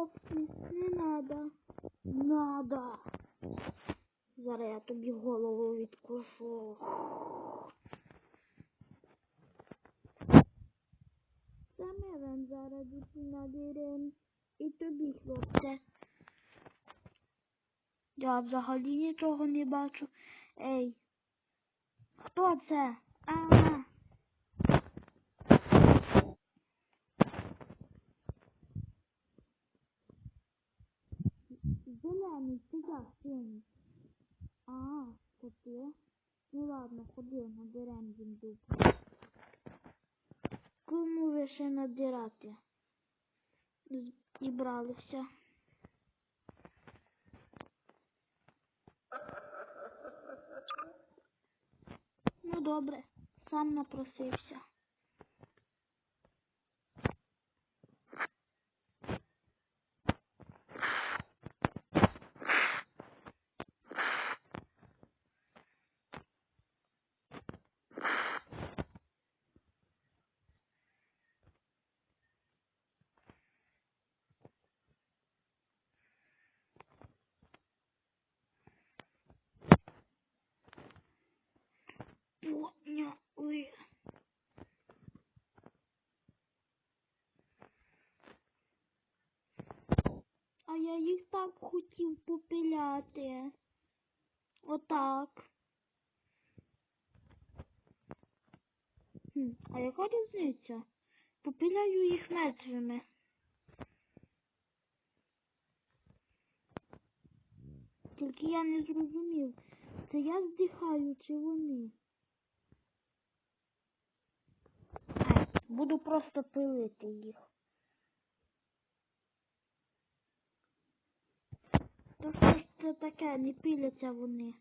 хлопці, не надо. Надо. Зараз я тобі голову відкушу. Ми вам зараз діти надерем. І тобі, хлопце. Я взагалі нічого не бачу. Ей. Хто це? А. Зелений, це я. А, це? Ну ладно, ходи, надерем їм дупу. Кому ви ще надирати? Зібралися. Ну добре, сам напросився. Поняли. А так хотів попиляти. Отак. Хм, а яка різниця? Попиляю їх мертвими. Тільки я не зрозумів, це я здихаю чи вони? Буду просто пилити їх. То що ж це таке, не пиляться вони.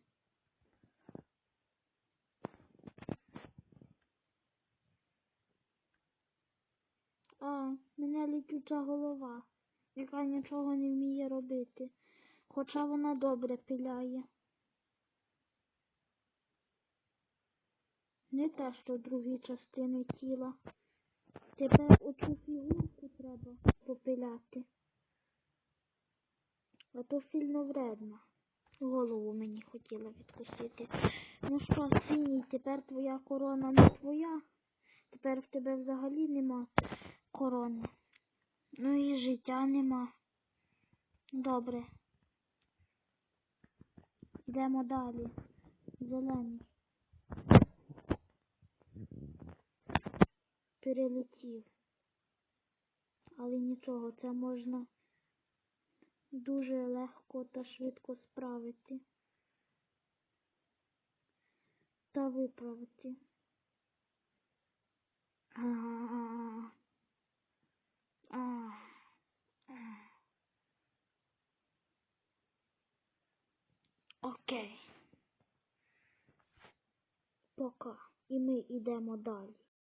А, мене літюча голова, яка нічого не вміє робити, хоча вона добре пиляє. Не те, що другі частини тіла. Тепер оцю фігурку треба попиляти. А то сильно вредно. Голову мені хотіла відкусити. Ну що, синій, тепер твоя корона не твоя. Тепер в тебе взагалі нема корони. Ну і життя нема. Добре. Йдемо далі. Зелений. Перелетів. Але нічого, це можна дуже легко та швидко справити та виправити. Окей. Пока. І ми йдемо далі.